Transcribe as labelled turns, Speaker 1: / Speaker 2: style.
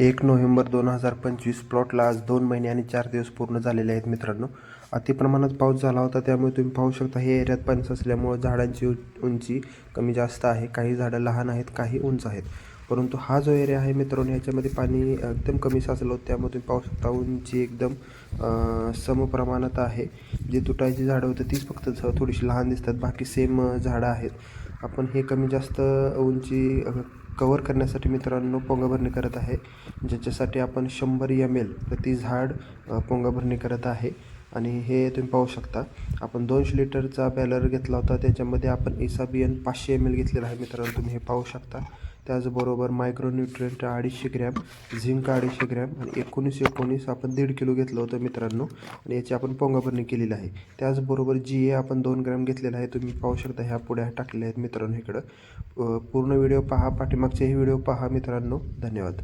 Speaker 1: एक नोव्हेंबर दोन हजार पंचवीस प्लॉटला आज दोन महिने आणि चार दिवस पूर्ण झालेले आहेत मित्रांनो. अतिप्रमाणात पाऊस झाला होता त्यामुळे तुम्ही पाहू शकता हे एरियात पाणी असल्यामुळं झाडांची उंची कमी जास्त आहे. काही झाडं लहान आहेत काही उंच आहेत. परंतु हा जो एरिया आहे मित्रांनो याच्यामध्ये पाणी एकदम कमी साचलं होतं. त्यामुळे तुम्ही पाहू शकता उंची एकदम समप्रमाणात आहे. जे तुटायची झाडं होतं तीच फक्त थोडीशी लहान दिसतात. बाकी सेम झाडं आहेत. आपण हे कमी जास्त उंची कवर करण्यासाठी मित्रांनो पोंगाभरणी करत आहे. ज्याच्यासाठी आपण शंभर एम एल प्रति झाड पोंगाभरणी करत आहे. आणि हे तुम्ही पाहू शकता. आपण दोनशे लिटरचा बॅलर घेतला होता. त्याच्यामध्ये आपण इसाबियन पाचशे एम एल घेतलेला आहे मित्रांनो. तुम्ही हे पाहू शकता. त्याचबरोबर मायक्रोन्युट्रियंट अडीचशे ग्रॅम झिंक अडीचशे ग्रॅम आणि एकोणीस एकोणीस आपण दीड किलो घेतलं होतं मित्रांनो. आणि याची आपण पोंगाभरणी केलेली आहे. त्याचबरोबर जी ए आपण दोन ग्रॅम घेतलेला आहे. तुम्ही पाहू शकता ह्या पुढ्या टाकलेल्या आहेत मित्रांनो इकडं. पूर्ण व्हिडिओ पहा. पाठीमागचेही व्हिडिओ पहा मित्रांनो. धन्यवाद.